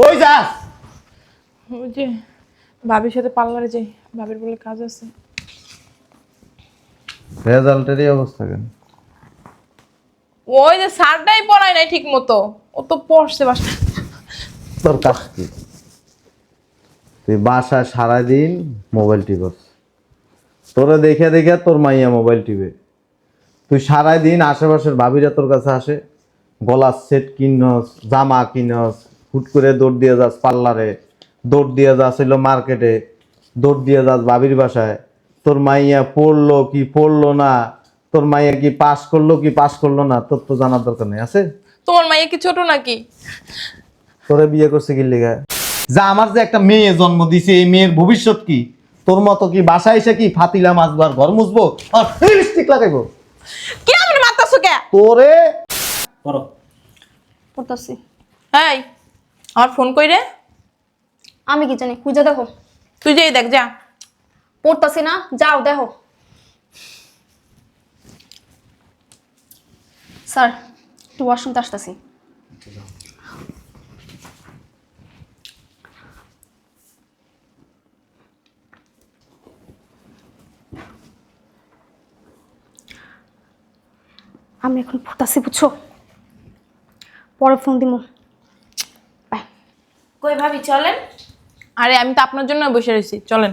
কই যাস? ওই যে ভাবির সাথে পার্লারে যাই ভাবির বলে কাজ আছে। রেজাল্টেরই অবস্থা কেন? ওই যে স্যারটাই পড়ায় নাই ঠিক মতো ও তো পড়ছে বাসা তোর কাজ কি? তুই বাসায় সারাদিন মোবাইল টিপস। তোরে দেখে দেখে তোর মাইয়া মোবাইল টিপে। তুই সারাদিন আশেপাশের ভাবিরা তোর কাছে আসে গলার সেট কিনস জামা কিনস হুট করে দৌড় দিয়ে যাস পার্লারে দৌড় দিয়ে যাস হইল মার্কেটে দৌড় দিয়ে যাস বাবির বাসায়। তোর মাইয়া পড়ল কি পড়ল না? তোর মাইয়া কি পাস করল কি পাস করল না? তোর তো জানার দরকার নেই আছে? তোমার মাইয়া কি ছোট নাকি? তোরে বিয়ে করছে কি লিগা? যা আমার যে একটা মেয়ে জন্ম দিছে এই মেয়ের ভবিষ্যৎ কি? তোর মতো কি বাসায় এসে কি ফাতিলা মাছবার ঘর মুছবো আর লিপস্টিক লাগাইবো? কি আমার মারতাছো কে? তোরে করো পড়তাছি। এই। আমার ফোন কই রে? আমি কি জানি খুঁজে দেখো। তুই যেই দেখ যা। পড়তাছি না যাও দেখো। স্যার একটু ওয়াশরুমতে আসতেছি। আমি এখন পড়তাছি বুঝছ? পরে ফোন দিমু। বাই কই ভাবি চলেন। আরে আমি তো আপনার জন্য বসে রয়েছি চলেন।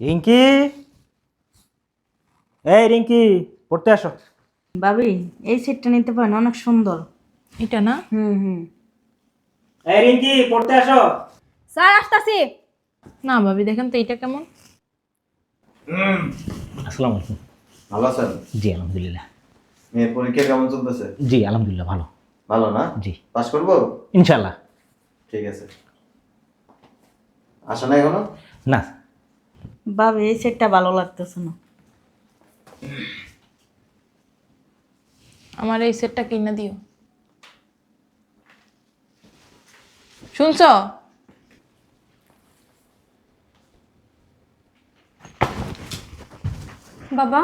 রিঙ্কি? এই রিঙ্কি পড়তে আসো। ভাবি এই সেটটা নিতে পারেন অনেক সুন্দর। এটা না? হুম হুম। এই রিঙ্কি পড়তে আসো। স্যার আসতাছি। না ভাবি দেখেন তো এটা কেমন? আসসালামু আলাইকুম। ভালো আছেন? জি আলহামদুলিল্লাহ। মেয়ের পরীক্ষা কেমন চলতেছে? জি আলহামদুলিল্লাহ ভালো। ভালো না? জি। পাস করব? ইনশাল্লাহ ঠিক আছে। আসা না এখনও? না। ভাবি এই সেটটা ভালো লাগতেছে না। আমার এই সেটটা কিনে দিও। শুনছ? বাবা?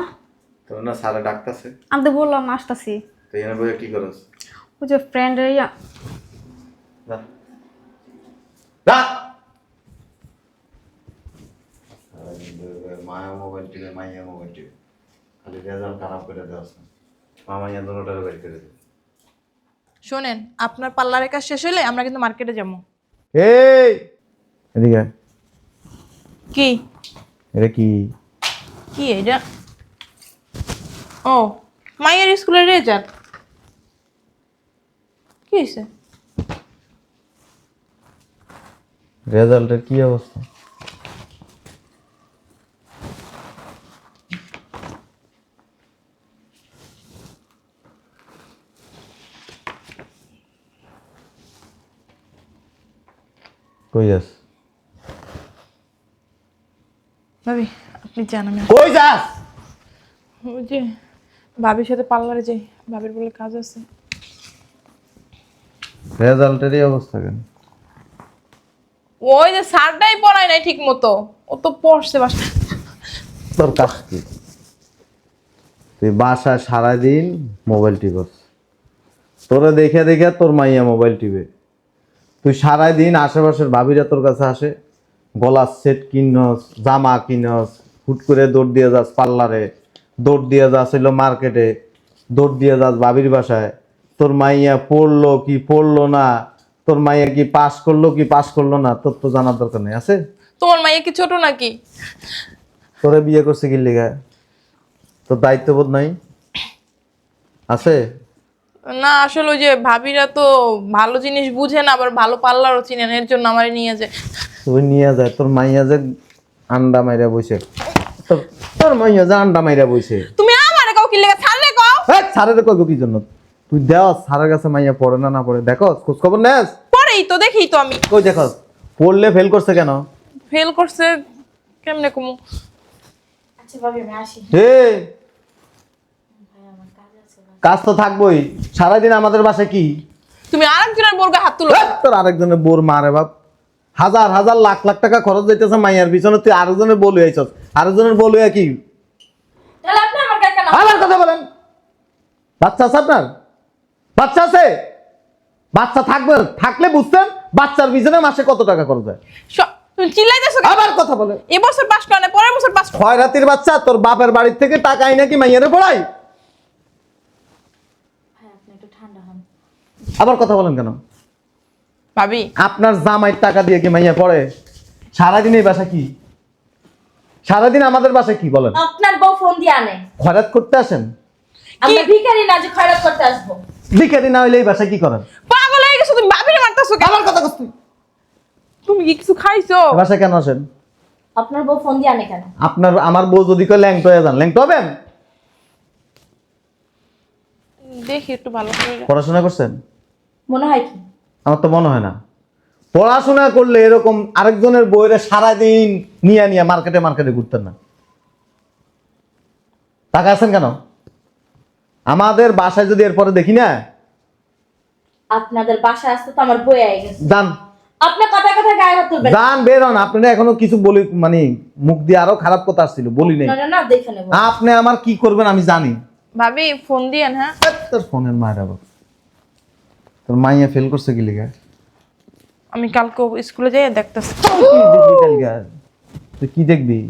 তোর না সারা ডাকতেছে? আমি তো বললাম আসতাছি। তুই এনে বইয়ে কি করস? ওই যে ফ্রেন্ড ইয়া। যা যা মায়া মোবাইল টিপে মাইয়া মোবাইল টিপে। খালি রেজাল্ট খারাপ করে দেওয়াস না মামাইয়া দুটোটারে বের করে দেবে। শোনেন আপনার পার্লারের কাজ শেষ হলে আমরা কিন্তু মার্কেটে যাব। এই! এদিকে কি? এটা কি? কি এটা? ও মায়ের স্কুলের রেজাল্ট? কি হয়েছে রেজাল্টের কি অবস্থা? কই যাস? ভাবি আপনি জান আমি কই যাস? ওই যে ভাবির সাথে পার্লারে যাই ভাবির বলে কাজ আছে। রেজাল্টেরই অবস্থা কেন? ওই যে স্যারটাই পড়ায় নাই ঠিক মতো ও তো পড়ছে বাসা তোর কাজ কি? তুই বাসায় সারাদিন মোবাইল টিপস। তোরে দেখে দেখে তোর মাইয়া মোবাইল টিপে। তুই সারাদিন আশেপাশের ভাবিরা তোর কাছে আসে গলার সেট কিনস জামা কিনস হুট করে দৌড় দিয়ে যাস পার্লারে। দৌড় দিয়ে হইল মার্কেটে দৌড় দিয়ে যাস ভাবির বাসায়। তোর মাইয়া পড়ল কি পড়ল না? তোর মাইয়া কি পাস করল কি পাস করল না? তোর তো জানার দরকার নেই আছে? তোমার মাইয়া কি ছোট নাকি? তোরে বিয়ে করছে কি লিগা? তোর দায়িত্ববোধ নাই? আছে? না আসলে ওই যে ভাবিরা তো ভালো জিনিস বুঝে না আবার ভালো পার্লারও চিনেন এর জন্য আমার নিয়ে যায়। তুই নিয়ে যায় তোর মাইয়া যে আন্ডা মাইরা বইছে তোর মাইয়া যে মাইরা বইছে। তুমি আমারে কাউ কি লেগে ছাড়লে কাও? হ্যাঁ সারের কইব কি জন্য? তুই দেও সারের কাছে মাইয়া পড়ে না না পড়ে। দেখো খোঁজ খবর নেস? পরেই তো দেখি তো আমি। কই দেখো পড়লে ফেল করছে কেন? ফেল করছে কেমনে কমু? আচ্ছা ভাবি আমি আসি। হে! কাজ তো থাকবোই। সারাদিন আমাদের বাসায় কি? তুমি আরেকজনের বোরগা হাত তুলো। তোর আরেকজনের বোর মারে বাপ। হাজার হাজার লাখ লাখ টাকা খরচ যাইতেছে মাইয়ার পিছনে। তুই আরেকজনের বলু আইছস আরেকজনের বলু কি? কথা বলেন। বাচ্চা আছে আপনার? বাচ্চা আছে? বাচ্চা থাকবে থাকলে বুঝতেন বাচ্চার পিছনে মাসে কত টাকা খরচ হয়। চিল্লাইতেছো আবার কথা বলে এবছর পাস করে না পরের বছর পাস খয়রাতির বাচ্চা তোর বাপের বাড়ির থেকে টাকা আই নাকি মাইয়ারে পড়াই ভাই আপনি একটু ঠান্ডা হন। আবার কথা বলেন কেন? ভাবি। আপনার জামাইয়ের টাকা দিয়ে কি মাইয়া পড়ে? সারাদিন এই বাসা কি? সারাদিন আমাদের বাসায় কি বলেন? আপনার বউ ফোন দিয়ে আনে। খয়রাত করতে আসেন? আমরা ভিখারি না যে খয়রাত করতে আসব। ভিখারি না হইলে এই বাসায় কি করেন? পাগল হয়ে গেছো তুমি ভাবিরে মারতেছো কেন? আমার কথা কস তুই। তুমি কি কিছু খাইছো? বাসায় কেন আসেন? আপনার বউ ফোন দিয়ে আনে কেন? আপনার আমার বউ যদি কয় ল্যাংট হয়ে যান ল্যাংট হবেন? দেখি একটু ভালো করে। পড়াশোনা করছেন? মনে হয় কি? আমার তো মনে হয় না। পড়াশোনা করলে এরকম আরেকজনের বইরে সারাদিন নিয়ে নিয়ে মার্কেটে মার্কেটে ঘুরতেন না। টাকা আছেন কেন? আমাদের বাসায় যদি এরপরে দেখি না? আপনাদের বাসায় আসতে তো আমার বই আই গেছে। দান। আপনি কথা কথা গায়ে হাত তুলবেন। দান বের হন আপনারা এখনও কিছু বলি মানে মুখ দিয়ে আরও খারাপ কথা আসছিল বলি নেই। আপনারা না দেখে নেব। আপনি আমার কি করবেন আমি জানি। ভাবি ফোন দিয়েন হ্যাঁ? তোর ফোনের মায়ের আবার তোর মাইয়া ফেল করছে কি লিগা? আমি কালকে স্কুলে যাই দেখতেছি। তুই কি দেখবি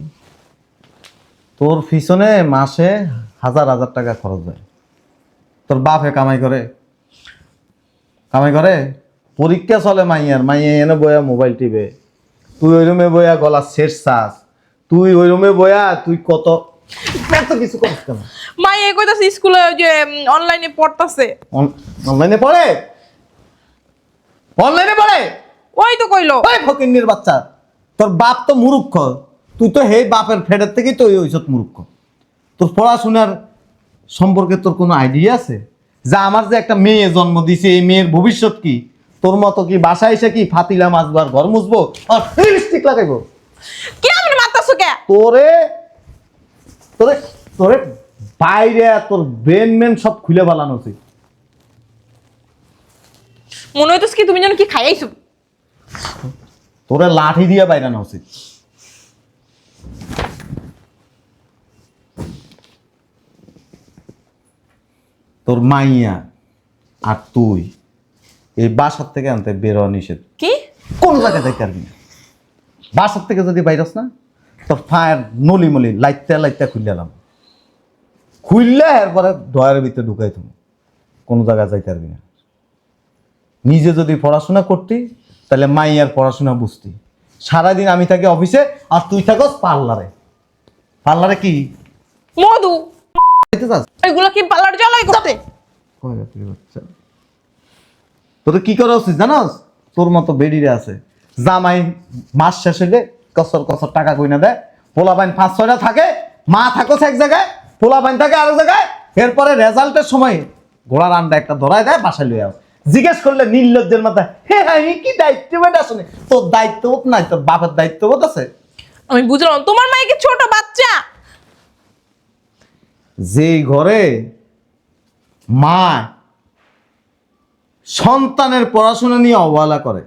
তোর পিছনে মাসে হাজার হাজার টাকা খরচ হয়। তোর বাপে কামাই করে। কামাই করে? পরীক্ষা চলে মাইয়ার। মাইয়া এনে বয়া মোবাইল টিপে। তুই ওই রুমে বয়া গলা শেষ চাস তুই ওই রুমে বয়া তুই কত এত কিছু করিস কেন? মা এই কইতাছে স্কুলে ওই যে অনলাইনে পড়তাছে। অনলাইনে পড়ে? অনলাইনে পড়ে? ওই তো কইলো। ওই ফকিন্নির বাচ্চা। তোর বাপ তো মুরুক্ষ। তুই তো হে বাপের ফেডের থেকেই তো হইছত মুরুক্ষ। তোর পড়াশোনার সম্পর্কে তোর কোনো আইডিয়া আছে? যা আমার যে একটা মেয়ে জন্ম দিছে এই মেয়ের ভবিষ্যৎ কি? তোর মতো কি বাসায় এসে কি ফাতিলা মাছবার ঘর মুছবো আর লিপস্টিক লাগাইবো? কি আপনি মারতাছো কে? তোরে তোরে তোরে বাইরে তোর ব্রেন মেন সব খুলে বালানো উচিত। মনে হইতেছে কি তুমি যেন কি খাইয়াইছো? তোরে লাঠি দিয়ে বাইরানো উচিত তোর মাইয়া আর তুই এই বাসার থেকে আনতে বের হওয়া নিষেধ। কি? কোন জায়গায় যাইতে পারবি না। বাসার থেকে যদি বাইরস না তোর ফায়ার নলি মলি লাইতে লাইতে খুললাম খুললে এরপরে ডয়ের ভিতরে ঢুকাই তুমি কোনো জায়গায় যাইতে পারবি না। নিজে যদি পড়াশোনা করতি তাহলে মাইয়ার পড়াশোনা বুঝতি। সারাদিন আমি থাকি অফিসে আর তুই থাকস পার্লারে। পার্লারে কি? মধু! এগুলো কি পার্লার জ্বালাই করতে? তোর কি করা উচিত জানোস? তোর মতো বেডিরে আছে। জামাই মাস শেষ হইলে কসর কসর টাকা কইনা দেয়। পোলা বাইন পাঁচ ছয়টা থাকে মা থাকোস এক জায়গায় পোলা বাইন থাকে আরেক জায়গায়। এরপরে রেজাল্টের সময় ঘোড়ার আন্ডা একটা ধরায় দেয় বাসায় লইয়া আস জিজ্ঞেস করলে নির্লজ্জের মাথায় হে আমি কি দায়িত্ববোধ আসলে? তোর দায়িত্ববোধ নাই তোর বাপের দায়িত্ববোধ আছে? আমি বুঝলাম তোমার মায়ে কি ছোট বাচ্চা? যেই ঘরে মা সন্তানের পড়াশোনা নিয়ে অবহেলা করে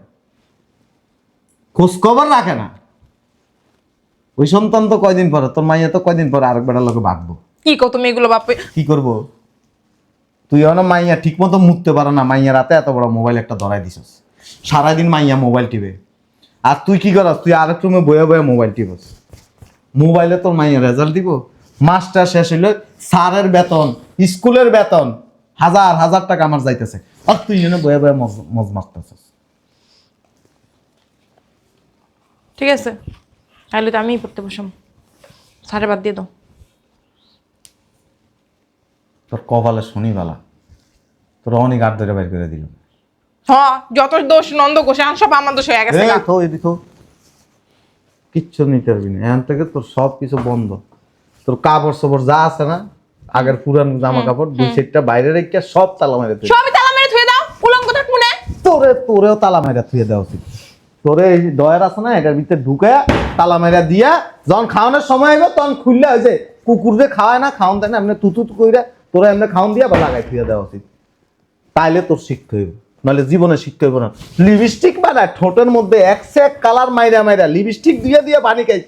খোঁজখবর রাখে না ওই সন্তান তো কয়দিন পরে তোর মাইয়া তো কয়দিন পরে আরেক বেটার লোকে ভাববো কি কত তুমি এগুলো বাপে? কি করব? তুই এখনও মাইয়া ঠিক মতো মুততে পারো না, মাইয়া রাতে এত বড় মোবাইল একটা ধরাই দিছিস। সারাদিন মাইয়া মোবাইল টিপে। আর তুই কি করস? তুই আরেক রুমে বয়ে বয়ে মোবাইল টিপস। মোবাইলে তোর মাইয়া রেজাল্ট দিব। মাস্টার শেষ হইলে স্যারের বেতন, স্কুলের বেতন। হাজার হাজার টাকা আমার যাইতেছে। আর তুই যেন বয়ে বয়ে মজ মারতেছিস। ঠিক আছে। তাহলে তো আমিই পড়তে বসাম। সাড়ে বাদ দিয়ে দাও। তোর কপালে শনিবালা। তোর অনেক আট ধরে বের করে দিল। হ্যাঁ যত দোষ নন্দ আন সব আমার দোষ হয়ে গেছে। তো এদিক কিচ্ছু নিতে পারবি না। এখান থেকে তোর সব কিছু বন্ধ। তোর কাপড় সাপড় যা আছে না আগের পুরান জামা কাপড় দুই সেটটা বাইরে রেখে সব তালা মেরে তুই সবই তালা মেরে থুয়ে দাও তোরে তোরেও তালা মেরা থুয়ে দেওয়া উচিত। তোরে এই ডয়ার আছে না এটার ভিতরে ঢুকে তালা মেরা দিয়া যখন খাওয়ানোর সময় হবে তখন খুললে ওই যে কুকুরে খাওয়ায় না খাওয়ান দেয় না এমনি তুতু কইরা তোরা এমনি খাওয়ান দিয়া বা লাগাই থুয়ে দেওয়া উচিত। তাইলে তোর শিখতে হইব। নাহলে জীবনে শিখতে হইব না। লিপস্টিক বানা ঠোঁটের মধ্যে এক এক কালার মাইরা মাইরা লিপস্টিক দিয়ে দিয়ে পানি খাই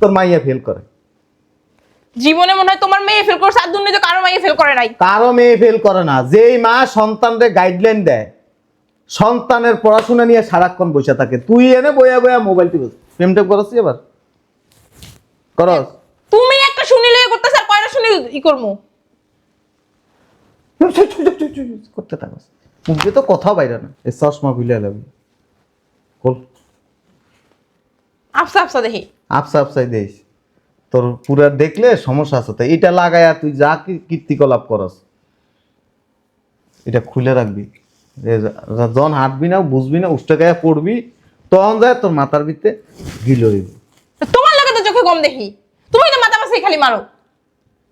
তোর মাইয়া ফেল করে। জীবনে মনে হয় তোমার মেয়ে ফেল করছে আর দুর্নীতি কারও মেয়ে ফেল করে নাই। কারও মেয়ে ফেল করে না। যেই মা সন্তানদের গাইডলাইন দেয় সন্তানের পড়াশোনা নিয়ে সারাক্ষণ বসে থাকে। তুই এনে বয়া বয়া মোবাইল টিপস। প্রেম টেপ করছিস এবার? করস? তুমি একটা শুনিলে করতেছ আর কয়টা শুনি ই করমু? করতে থাকস মুখে তো কথা বাইরে না এই চশমা খুলে লাগবে খোল আফসা আফসা দেখি আপসা আপসাই দেশ তোর পুরা দেখলে সমস্যা আছে তো এটা লাগায়া তুই যা কীর্তিকলাপ করস এটা খুলে রাখবি যখন হাঁটবি না বুঝবি না উষ্টা গায়ে পড়বি তখন যায় তোর মাথার ভিতরে গিল হইব তোমার লাগে তো চোখে কম দেখি। তুমি তো মাথা মাসে খালি মারো।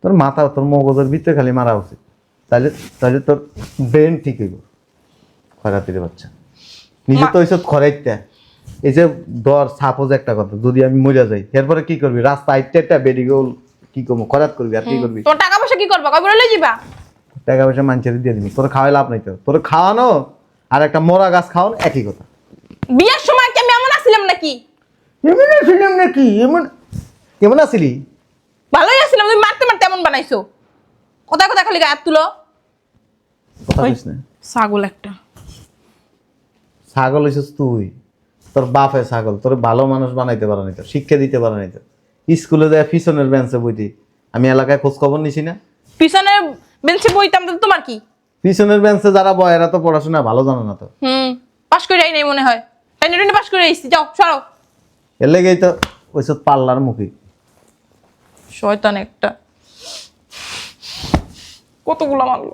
তোর মাথা, তোর মগজের ভিতরে খালি মারা উচিত। তাহলে তাহলে তোর ব্রেন ঠিক হইব খরাতির বাচ্চা। নিজে তো ওইসব খরাইতে এই যে দর সাপোজ একটা কথা যদি আমি মরে যাই এরপরে কি করবি? রাস্তা আইটটা একটা বেডিগোল কি করব? খরাত করবি আর কি করবি? তোর টাকা পয়সা কি করবা? কবে লই যাবা টাকা পয়সা মানুষের দিয়ে দিবি। তোর খাওয়াই লাভ নাই তো। তোর খাওয়ানো আর একটা মোরা গাছ খাওয়ানো একই কথা। বিয়ের সময় কি আমি এমন আসছিলাম নাকি? এমন আসিলাম নাকি? এমন কেমন আসিলি ভালোই আসছিলাম তুমি মারতে মারতে এমন বানাইছো। কথা কথা খালি গায়ে তুলো? ছাগল একটা। ছাগল হইছিস তুই। তোর বাপে ছাগল। তোর ভালো মানুষ বানাইতে পারে নাই তো শিক্ষা দিতে পারে তো। স্কুলে যায় পিছনের বেঞ্চে বইতি আমি এলাকায় খোঁজ খবর নিছি না। পিছনে বেঞ্চে বইতাম তো তোমার কি? পিছনের বেঞ্চে যারা বয় এরা তো পড়াশোনা ভালো জানে না তো। হুম পাস করে আই নাই মনে হয়। টেনে টেনে পাস করে আইসি যাও সরো। এর লেগেই তো ওইসব পাল্লার মুখী। শয়তান একটা। কতগুলো মারলো?